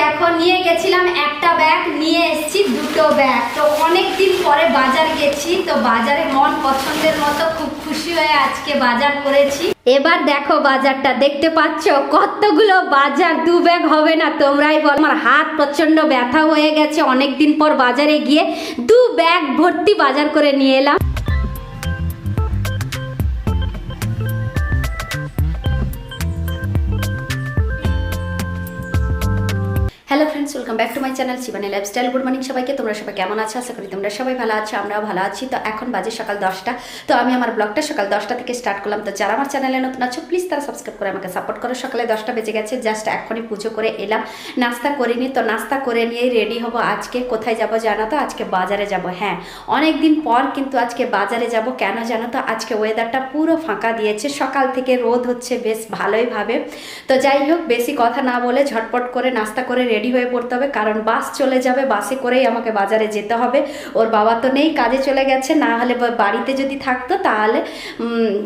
দেখো, নিয়ে গেছিলাম একটা ব্যাগ নিয়ে এসেছি দুটো ব্যাগ তো অনেক দিন পরে বাজার গেছি, তো বাজারে মন পছন্দের মতো খুব খুশি হয়ে আজকে বাজার করেছি। এবার দেখো বাজারটা, দেখতে পাচ্ছ? কতগুলো বাজার, দু ব্যাগ হবে না, তোমরাই বল। আমার হাত প্রচণ্ড ব্যথা হয়ে গেছে অনেক দিন পর বাজারে গিয়ে দু ব্যাগ ভর্তি বাজার করে নিয়ে এলাম। Hello friends welcome back to my channel Shivani lifestyle good morning সবাইকে, তোমরা সবাই কেমন আছো? আশা করি তোমরা সবাই ভালো আছো, আমরাও ভালো আছি। তো এখন বাজে সকাল দশটা। তো আমি আমার ব্লগটা সকাল দশটা থেকে স্টার্ট করলাম। তো যারা আমার চ্যানেলে নতুন আছো প্লিজ তারা সাবস্ক্রাইব করে আমাকে সাপোর্ট করো। সকালে দশটা বেজে গেছে জাস্ট এখনই পুজো করে এলাম। নাস্তা করিনি তো নাস্তা করে নিয়েই রেডি হব। আজকে কোথায় যাব জানো তো? আজকে বাজারে যাব। হ্যাঁ অনেক দিন পর কিন্তু আজকে বাজারে যাব। কেন জানো তো? আজকে ওয়েদারটা পুরো ফাঁকা দিয়েছে। সকাল থেকে রোদ হচ্ছে বেশ ভালোইভাবে তো যাই হোক, বেশি কথা না বলে ঝটপট করে নাস্তা করে রেডি হয়ে পড়তে হবে, কারণ বাস চলে যাবে বাসে করেই আমাকে বাজারে যেতে হবে। ওর বাবা তো নেই, কাজে চলে গেছে, না হলে বাড়িতে যদি থাকতো তাহলে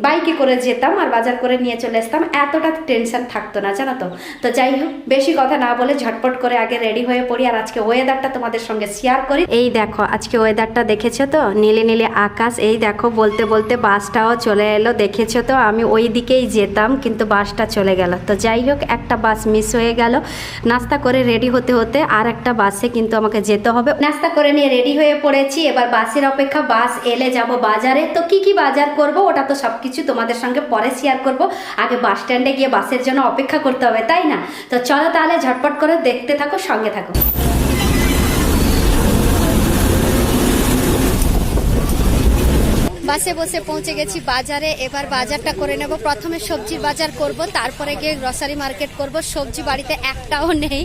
বাইকে করে যেতাম আর বাজার করে নিয়ে চলে আসতাম। এতটা টেনশন থাকতো না, জানো তো? তো যাই হোক, বেশি কথা না বলে ঝটপট করে আগে রেডি হয়ে পড়ি আর আজকে ওয়েদারটা তোমাদের সঙ্গে শেয়ার করি। এই দেখো, আজকে ওয়েদারটা দেখেছ তো? নীলে নীলে আকাশ, এই দেখো, বলতে বলতে বাসটাও চলে এলো, দেখেছ তো? আমি ওই দিকেই যেতাম, কিন্তু বাসটা চলে গেল। তো যাই হোক, একটা বাস মিস হয়ে গেল। নাস্তা করে রেডি হতে হতে আর একটা বাসে কিন্তু আমাকে যেতে হবে। নাস্তা করে নিয়ে রেডি হয়ে পড়েছি। এবার বাসের অপেক্ষা বাস এলে যাব বাজারে। তো কি কি বাজার করব ওটা তো সব কিছু তোমাদের সঙ্গে পরে শেয়ার করব। আগে বাস স্ট্যান্ডে গিয়ে বাসের জন্য অপেক্ষা করতে হবে, তাই না? তো চলো তাহলে ঝটপট করে দেখতে থাকো, সঙ্গে থাকো। বাসে বসে পৌঁছে গেছি বাজারে। এবার বাজারটা করে নেব। প্রথমে সবজির বাজার করব, তারপরে গিয়ে গ্রসারি মার্কেট করব। সবজি বাড়িতে একটাও নেই।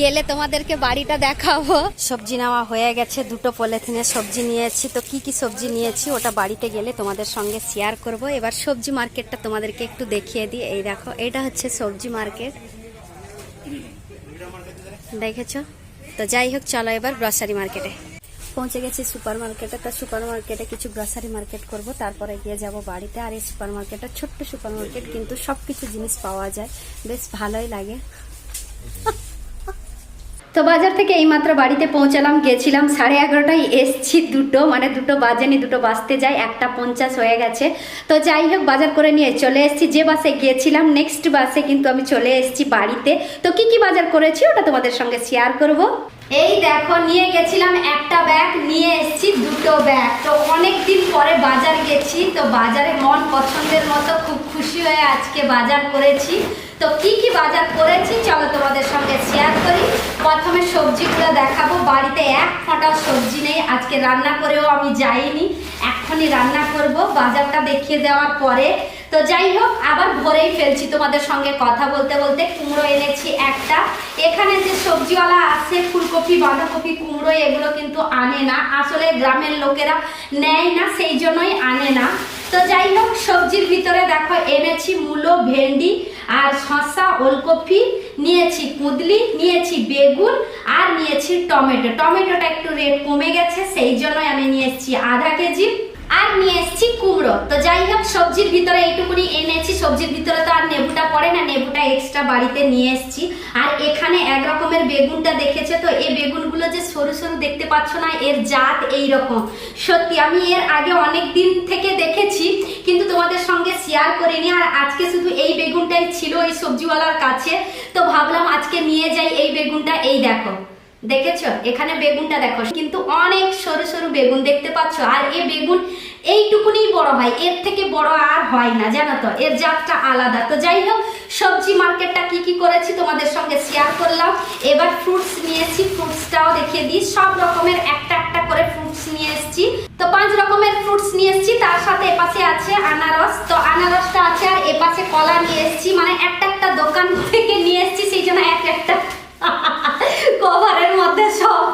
গেলে তোমাদেরকে বাড়িটা দেখাবো। সবজি নেওয়া হয়ে গেছে, দুটো পলিথিনে সবজি নিয়েছি। তো কি কি সবজি নিয়েছি ওটা বাড়িতে গেলে তোমাদের সঙ্গে শেয়ার করব। এবার সবজি মার্কেটটা তোমাদেরকে একটু দেখিয়ে দিই। এই দেখো, এটা হচ্ছে সবজি মার্কেট দেখেছ? তো যাই হোক, চলো এবার গ্রসারি মার্কেটে পৌঁছে গেছি সুপার মার্কেটে তা সুপার মার্কেটে কিছু গ্রসারি মার্কেট করব, তারপরে গিয়ে যাব বাড়িতে। আর এই সুপার মার্কেটটা ছোট্ট সুপার মার্কেট কিন্তু সব কিছু জিনিস পাওয়া যায়। বেশ ভালোই লাগে। তো বাজার থেকে এইমাত্র বাড়িতে পৌঁছালাম, গেছিলাম সাড়ে এগারোটায় এসছি দুটো মানে দুটো বাজেনি দুটো বাজতে যায়, একটা পঞ্চাশ হয়ে গেছে। তো যাই হোক, বাজার করে নিয়ে চলে এসেছি। যে বাসে গিয়েছিলাম নেক্সট বাসে কিন্তু আমি চলে এসেছি বাড়িতে। তো কি কি বাজার করেছি, ওটা তোমাদের সঙ্গে শেয়ার করব। এই দেখো, নিয়ে গেছিলাম একটা ব্যাগ নিয়ে এসেছি দুটো ব্যাগ তো অনেক দিন পরে বাজার গেছি, তো বাজারে মন পছন্দের মতো খুব খুশি হয়ে আজকে বাজার করেছি। তো কি কি বাজার করেছি, চলো তোমাদের সঙ্গে শেয়ার করি। প্রথমে সবজিগুলো দেখাবো। বাড়িতে এক ফোঁটাও সবজি নেই। আজকে রান্না করেও আমি যাইনি। এখনই রান্না করব। বাজারটা দেখিয়ে দেওয়ার পরে। তো যাই হোক, আবার ভরেই ফেলছি তোমাদের সঙ্গে কথা বলতে বলতে। কুমড়ো এনেছি একটা। এখানে যে সবজিওয়ালা আছে, ফুলকপি, বাঁধাকপি, কুমড়ো, এগুলো কিন্তু আনে না। আসলে গ্রামের লোকেরা নেয় না, সেই জন্যই আনে না। তো যাই হোক সবজির ভিতরে দেখো এনেছি মূলো, ভেন্ডি আর শসা, ওলকপি, নিয়েছি কুদলি, নিয়েছি বেগুন আর নিয়েছি টমেটো। টমেটোটা একটু রেট কমে গেছে সেই জন্য আমি নিয়েছি আধা কেজি। আর নিয়ে এসেছি কুমড়ো। তো যাই হোক, সবজির ভিতরে এইটুকুনি এনেছি। সবজির ভিতরে তো আর নেবুটা পড়ে না, নেবুটা এক্সট্রা বাড়িতে নিয়ে এসেছি। আর এখানে এক রকমের বেগুনটা দেখেছে তো? এই বেগুনগুলো যে সরু সরু দেখতে পাচ্ছ না, এর জাত এই রকম সত্যি, আমি এর আগে অনেক দিন থেকে দেখেছি, কিন্তু তোমাদের সঙ্গে শেয়ার করিনি। আর আজকে শুধু এই বেগুনটাই ছিল এই সবজিওয়ালার কাছে। তো ভাবলাম আজকে নিয়ে যাই এই বেগুনটা। এই দেখো। দেখেছ? এখানে বেগুনটা দেখো। কিন্তু অনেক সরু সরু বেগুন দেখতে পাচ্ছ। আর এই বেগুন এইটুকুনি বড় হয়। এর থেকে বড় আর হয় না, জানো তো? এর জাতটা আলাদা। তো যাই হোক, সবজি মার্কেটটা কি কি করেছি তোমাদের সঙ্গে শেয়ার করলাম। এবার ফ্রুটস নিয়েছি ফ্রুটসটাও দেখিয়ে দিই। সব রকমের একটা একটা করে ফ্রুটস নিয়ে এসেছি। তো পাঁচ রকমের ফ্রুটস নিয়ে এসেছি। তার সাথে এপাশে আছে আনারস। তো আনারসটা আছে আর এপাশে কলা নিয়ে এসেছি। মানে একটা একটা দোকান থেকে নিয়ে এসেছি। সেই জন্য এক একটা কভারের মধ্যে সব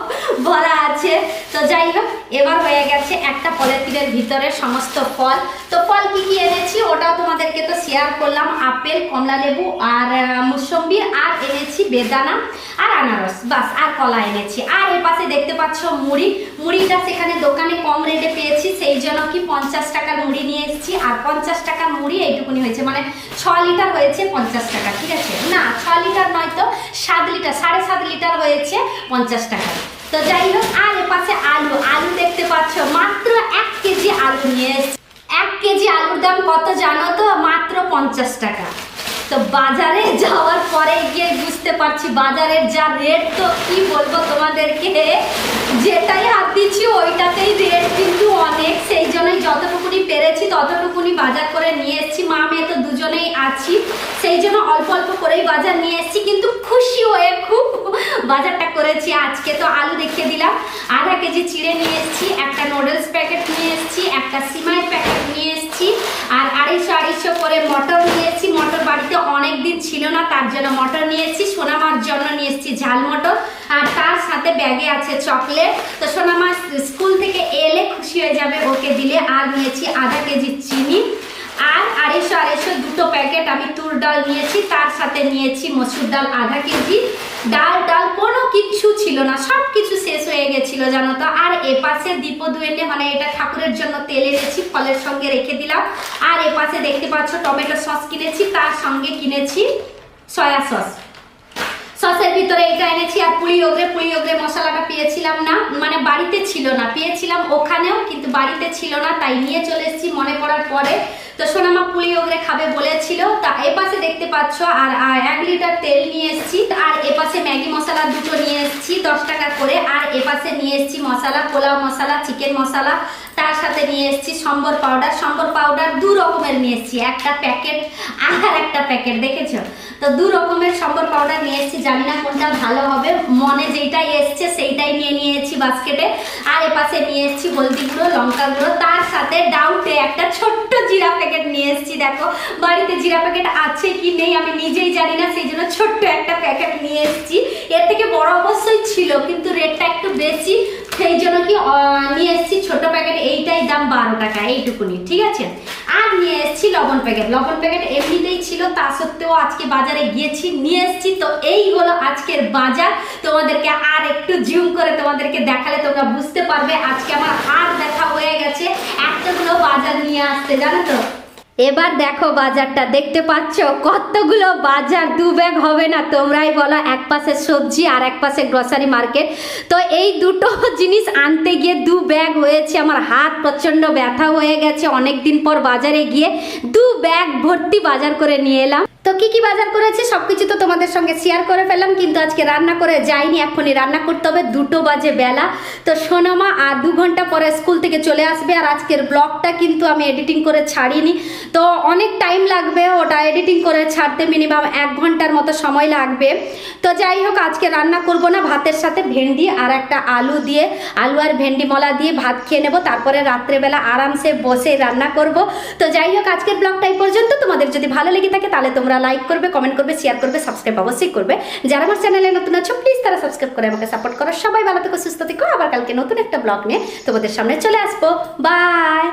ভরা আছে তো যাই হোক এবার হয়ে গেছে একটা পলিথিনের ভিতরে সমস্ত ফল। তো ফল কি কি এনেছি? ওটাও তোমাদেরকে তো শেয়ার করলাম। আপেল, কমলা লেবু আর মুসম্বি আর এনেছি বেদানা আর আনারস। বাস, আর কলা এনেছি। আর এর পাশে দেখতে পাচ্ছ মুড়ি। মুড়িটা সেখানে দোকানে কম রেটে পেয়েছি, সেই জন্য কি পঞ্চাশ টাকার মুড়ি নিয়ে এসেছি। আর পঞ্চাশ টাকার মুড়ি এইটুকুনি হয়েছে। মানে ছ লিটার হয়েছে পঞ্চাশ টাকা, ঠিক আছে? না, ছ লিটার নয় তো, সাত লিটার, সাড়ে সাত লিটার হয়েছে পঞ্চাশ টাকা। তো যাই হোক আর পাশে আলু। আলু দেখতে পাচ্ছ, মাত্র এক কেজি আলু নিয়ে এক কেজি আলুর দাম কত জানো তো? মাত্র পঞ্চাশ টাকা। তো বাজারে যাওয়ার পরে গিয়ে বুঝতে পারছি, বাজারের যা রেট তো কি বলব তোমাদেরকে? যেটাই হাত দিচ্ছি, ওইটাতেই রেট কিন্তু অনেক। সেই জন্যই যতটুকুনি পেরেছি, ততটুকুনি বাজার করে নিয়ে এসেছি। মা মেয়ে তো দুজনেই আছি। সেই জন্য অল্প অল্প করেই বাজার নিয়ে এসেছি। কিন্তু খুশি বাজারটা করেছি, আজকে তো আলু দেখিয়ে দিলাম। আধা কেজি চিড়ে নিয়ে এসেছি, একটা নুডলস প্যাকেট নিয়ে এসেছি, একটা সিমাই প্যাকেট নিয়ে এসেছি, আর আড়াইশো আড়াইশো করে মটর নিয়ে এসেছি। মটর বাড়িতে অনেক দিন ছিল না, তার জন্য মটর নিয়ে এসেছি। সোনামার জন্য নিয়ে এসেছি ঝাল মটর, আর তার সাথে ব্যাগে আছে চকলেট। তো সোনামা স্কুল থেকে এলে খুশি হয়ে যাবে, ওকে দিলে। আর নিয়েছি আধা কেজি চিনি। আর আড়াইশো আড়াইশো দুটো প্যাকেট আমি তুর ডাল নিয়েছি, তার সাথে নিয়েছি মসুর ডাল, আধা কেজি। ডাল ডাল কোনো কিছু ছিল না সব কিছু শেষ হয়ে গেছিল, জানো তো? আর এপাশে দীপ দুয়েনে মানে এটা ঠাকুরের জন্য তেল এনেছি, ফলের সঙ্গে রেখে দিলাম। আর এপাশে দেখতে পাচ্ছ, টমেটো সস কিনেছি, তার সঙ্গে কিনেছি সয়া সস। সসের ভিতরে এটা এনেছি, আর পুলি ওগরে, পুলি পেয়েছিলাম না মানে বাড়িতে ছিল না, পেয়েছিলাম ওখানেও, কিন্তু বাড়িতে ছিল না, তাই নিয়ে চলে এসেছি মনে পড়ার পরে। তো সোনামা পুলি ওগরে খাবে বলেছিল, তা এপাশে দেখতে পাচ্ছ আর এক লিটার তেল নিয়ে এসেছি, আর এপাশে ম্যাগি মশলা দুটো নিয়ে এসেছি, দশ টাকা করে, আর এপাশে নিয়ে এসেছি মশলা, পোলাও মশলা, চিকেন মশলা, তার সাথে নিয়ে এসেছি সম্বর পাউডার সম্বর পাউডার দু রকমের নিয়ে এসেছি, একটা প্যাকেট আর একটা প্যাকেট, দেখেছ? তো দু রকমের সম্বর পাউডার নিয়ে এসেছি জানি না কোনটা ভালো হবে। মনে যেইটাই এসছে সেইটাই নিয়ে নিয়েছি বাস্কেটে। আর এপাশে নিয়ে এসেছি হলদি গুঁড়ো, লঙ্কা গুঁড়ো। তার সাথে ডাউটে একটা ছোট্ট জিরা প্যাকেট নিয়ে এসেছি, দেখো। বাড়িতে জিরা প্যাকেট আছে কি নেই আমি নিজেই জানি না, সেই জন্য ছোট্ট একটা প্যাকেট নিয়ে এসেছি। এর থেকে বড় অবশ্যই ছিল, কিন্তু রেটটা একটু বেশি। সেই জন্য কি নিয়ে ছোট প্যাকেট এইটাই দাম বারো টাকা, এইটুকুনি, ঠিক আছে? আর নিয়ে এসছি লবণ প্যাকেট লবণ প্যাকেট এমনিতেই ছিল, তা সত্ত্বেও আজকে বাজারে গিয়েছি, নিয়ে এসছি। তো এই হলো আজকের বাজার। তোমাদেরকে আর একটু জুম করে তোমাদেরকে দেখালে তোমরা বুঝতে পারবে। আজকে আমার আর দেখা হয়ে গেছে। এতগুলো বাজার নিয়ে আসতে, জানো তো? এবার দেখো বাজারটা, দেখতে পাচ্ছ? কতগুলো বাজার দু ব্যাগ হবে না। তোমরাই বলো, এক পাশে সবজি আর এক পাশে গ্রসারি মার্কেট তো এই দুটো জিনিস আনতে গিয়ে দু ব্যাগ হয়েছে। আমার হাত প্রচণ্ড ব্যথা হয়ে গেছে। অনেক দিন পর বাজারে গিয়ে দু ব্যাগ ভর্তি বাজার করে নিয়ে এলাম। কি কি বাজার করেছি সবকিছু তো তোমাদের সঙ্গে শেয়ার করে ফেললাম, কিন্তু আজকে রান্না করে যাইনি এখনই রান্না করতে হবে, দুটো বাজে বেলা। তো সোনামা, আর দু ঘণ্টা পরে স্কুল থেকে চলে আসবে, আর আজকের ব্লগটা কিন্তু আমি এডিটিং করে ছাড়িনি। তো অনেক টাইম লাগবে ওটা এডিটিং করে ছাড়তে মিনিমাম এক ঘণ্টার মতো সময় লাগবে। তো যাই হোক, আজকে রান্না করব না, ভাতের সাথে ভেন্ডি আর একটা আলু দিয়ে, আলু আর ভেন্ডি মলা দিয়ে ভাত খেয়ে নেব, তারপরে রাত্রেবেলা আরামসে বসে রান্না করব। তো যাই হোক, আজকের ব্লগটা এই পর্যন্ত। তোমাদের যদি ভালো লেগে থাকে, তাহলে তোমরা লাইক করবে কমেন্ট করবে শেয়ার করবে সাবস্ক্রাইব অবশ্যই করবে। যারা আমার চ্যানেলে নতুন আছো প্লিজ তারা সাবস্ক্রাইব করে আমাকে সাপোর্ট করো। সবাই ভালো থেকো, সুস্থ থেকো। আবার কালকে নতুন একটা ব্লগ নিয়ে তোমাদের সামনে চলে আসব। বাই